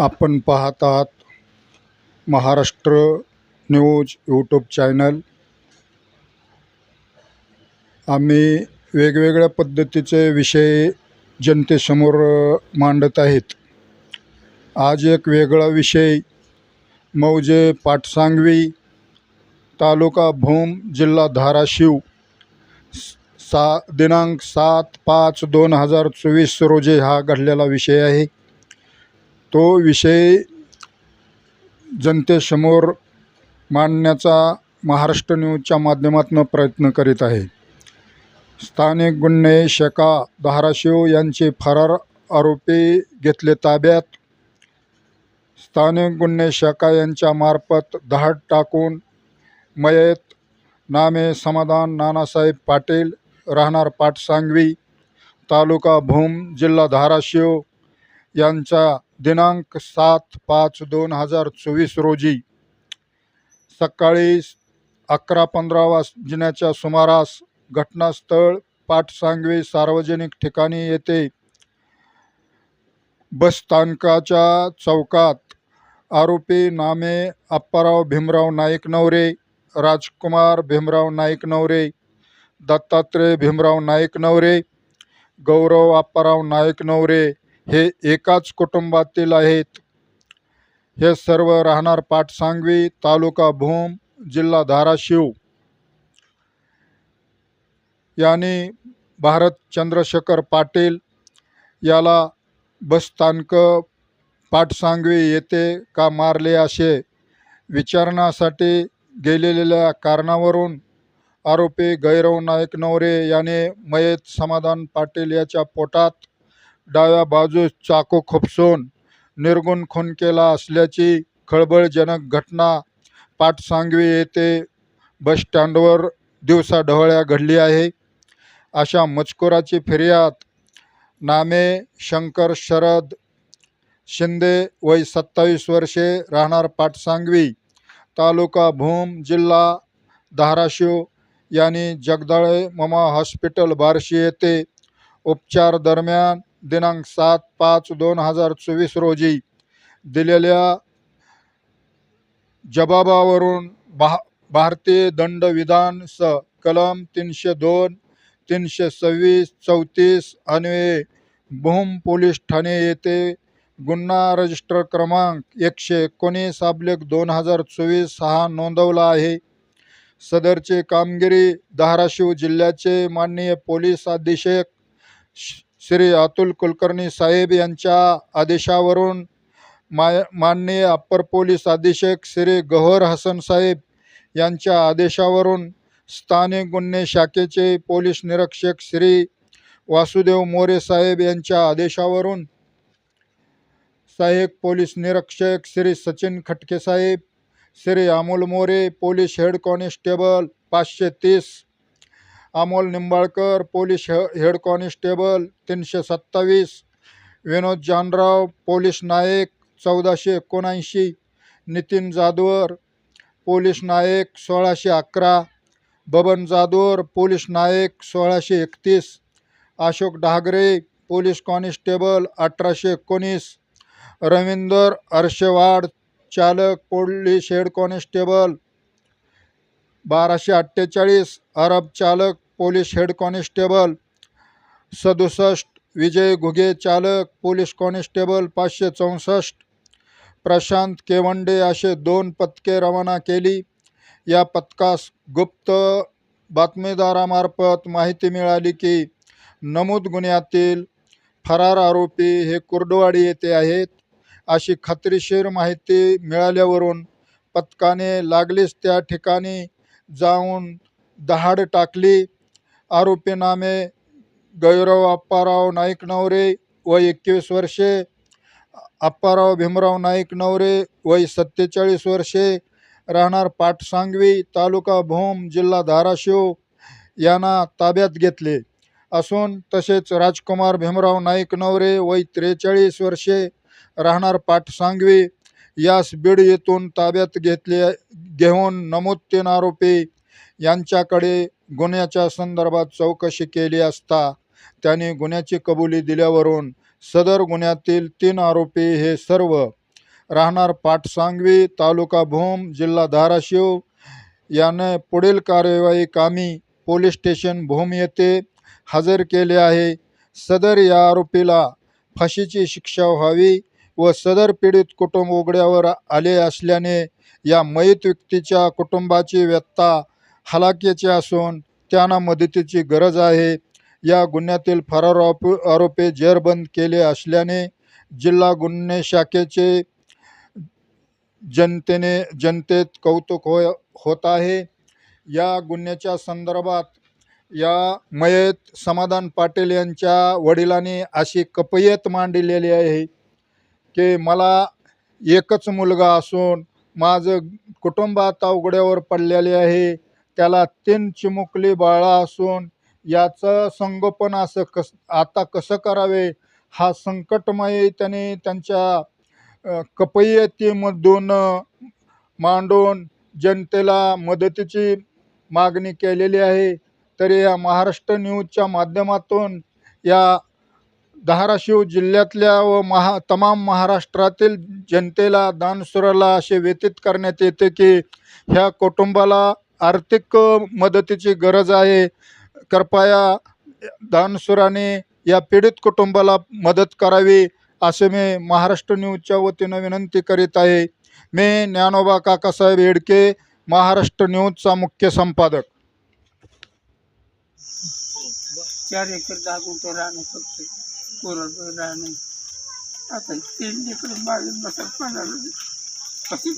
आपण पाहत आहात महाराष्ट्र न्यूज यूट्यूब चॅनल. आम्ही वेगवेगळ्या पद्धतीचे विषय जनतेसमोर मांडत आहेत. आज एक वेगळा विषय मौजे पाटसांगवी तालुका भूम जिल्हा धाराशिव स- सा दिनांक सात पाच दोन हजार चोवीस रोजी हा घडलेला विषय आहे. तो विषय जनतेसमोर मांडण्याचा महाराष्ट्र न्यूजच्या माध्यमातून प्रयत्न करीत आहे. स्थानिक गुन्हे शाखा धाराशिव यांचे फरार आरोपी घेतले ताब्यात. स्थानिक गुन्हे शाखा यांच्यामार्फत धाड टाकून मयत नामे समाधान नानासाहेब पाटील राहणार पाटसांगवी तालुका भूम जिल्हा धाराशिव यांचा दिनांक सात पाच दोन हजार चोवीस रोजी सकाळी अकरा पंधरा वाजण्याच्या सुमारास घटनास्थळ पाटसांगवी सार्वजनिक ठिकाणी येथे बसस्थानकाच्या चौकात आरोपी नामे अप्पाराव भीमराव नाईक नवरे राजकुमार भीमराव नाईक नवरे दत्तात्रय भीमराव नाईक नवरे गौरव अप्पाराव नाईक नवरे हे एकाच कुटुंबातील आहेत. हे सर्व राहणार पाटसांगवी तालुका भूम जिल्हा धाराशिव. यांनी भारत चंद्रशेखर पाटील याला बसस्थानक पाटसांगवी येथे का मारले असे विचारण्यासाठी गेलेल्या कारणावरून आरोपी गैरव नाईक नवरे याने मयत समाधान पाटील याच्या पोटात डाव्या बाजूस चाकू खुपसून निर्गुण खून केला असल्याची खळबळजनक घटना पाटसांगवी येथे बसस्टँडवर दिवसाढवळ्या घडली आहे. अशा मजकुराची फिर्याद नामे शंकर शरद शिंदे वय सत्तावीस वर्षे राहणार पाटसांगवी तालुका भूम जिल्हा धाराशिव यांनी जगदाळे ममा हॉस्पिटल बार्शी येथे उपचार दरम्यान दिनांक सात पाच दोन हजार चोवीस रोजी दिलेल्या जबाबावरून भा भारतीय दंडविधान स कलम तीनशे दोन तीनशे सव्वीस चौतीस अन्वये भूम पोलीस ठाणे येथे गुन्हा रजिस्टर क्रमांक एकशे एकोणीस अब्लिक दोन हजार चोवीस हा नोंदवला आहे. सदरची कामगिरी धाराशिव जिल्ह्याचे माननीय पोलीस अधीक्षक श- श्री अतुल कुलकर्णी साहेब यांच्या आदेशावरून मा माननीय अप्पर पोलीस अधीक्षक श्री गहोर हसन साहेब यांच्या आदेशावरून स्थानिक गुन्हे शाखेचे पोलीस निरीक्षक श्री वासुदेव मोरे साहेब यांच्या आदेशावरून सहाय्यक पोलीस निरीक्षक Shri Sachin Khatke Saheb Shri Amol More police head constable पाचशे तीस अमोल निंबाळकर पोलीस हे हेड कॉन्स्टेबल तीनशे सत्तावीस विनोद जानराव पोलीस नायक चौदाशे एकोणऐंशी नितीन जाधवर पोलीस नायक सोळाशे अकरा बबन जाधवर पोलीस नायक सोळाशे एकतीस अशोक डागरे पोलीस कॉन्स्टेबल अठराशे एकोणीस रवींदर अर्शवाड चालक पोलीस हेड कॉन्स्टेबल बाराशे अठ्ठेचाळीस अरब चालक पोलीस हेड कॉन्स्टेबल सदुसष्ट विजय घुगे चालक पोलीस कॉन्स्टेबल पाचशे चौसष्ट प्रशांत केवंडे असे दोन पथके रवाना केली. या पथकास गुप्त बातमीदारामार्फत माहिती मिळाली की नमूद गुन्ह्यातील फरार आरोपी हे कुर्डवाडी येथे आहेत. अशी खात्रीशीर माहिती मिळाल्यावरून पथकाने लागलीच त्या ठिकाणी जाऊन दहाड टाकली. आरोपी नामे गौरव अप्पाराव नाईक नवरे वय एकवीस वर्षे अप्पाराव भीमराव नाईक नवरे वय सत्तेचाळीस वर्षे राहणार पाटसांगवी तालुका भूम जिल्हा धाराशिव. यांना ताब्यात घेतले असून तसेच राजकुमार भीमराव नाईक नवरे वय त्रेचाळीस वर्षे राहणार पाटसांगवी यास बीड येथून ताब्यात घेतले घेऊन नमूद तीन आरोपी यांच्याकडे गुन्ह्याच्या संदर्भात चौकशी केली असता त्यांनी गुन्ह्याची कबुली दिल्यावरून सदर गुन्ह्यातील तीन आरोपी हे सर्व राहणार पाटसांगवी तालुका भूम जिल्हा धाराशिव याने पुढील कार्यवाही कामी पोलीस स्टेशन भूम येथे हजर केले आहे. सदर या आरोपीला फाशीची शिक्षा व्हावी व सदर पीडित कुटुंब उघड्यावर आले असल्याने या मयत व्यक्तीच्या कुटुंबाची व्यत्ता हलाखीची असून त्यांना मदतीची गरज आहे. या गुन्ह्यातील फरार आरोपी आरोपी जेरबंद केले असल्याने जिल्हा गुन्हे शाखेचे जनतेने जनतेत कौतुक होय होत आहे. या गुन्ह्याच्या संदर्भात या मयत समाधान पाटील यांच्या वडिलांनी अशी कपयत मांडलेली आहे. की मला एकच मुलगा असून माझं कुटुंब आता उघड्यावर पडलेले आहे. त्याला तीन चिमुकली बाळा असून याचं संगोपन असं कस आता कसं करावे हा संकटमय त्याने त्यांच्या कपयतीमधून मांडून जनतेला मदतीची मागणी केलेली आहे. तरी या महाराष्ट्र न्यूजच्या माध्यमातून या धाराशिव जिल्ह्यातल्या व महा तमाम महाराष्ट्रातील जनतेला दानसुराला असे व्यतीत करण्यात येते की ह्या कुटुंबाला आर्थिक मदतीची गरज आहे. कृपया दानसुराने या पीडित कुटुंबाला मदत करावी असे मी महाराष्ट्र न्यूजच्या वतीनं विनंती करीत आहे. मी ज्ञानोबा काकासाहेब येडके महाराष्ट्र न्यूजचा मुख्य संपादक. चार एकर दहा गुंठे राहणं फक्त कोरड राहणे. आता तीन एकर मागे बसत पडायला कशी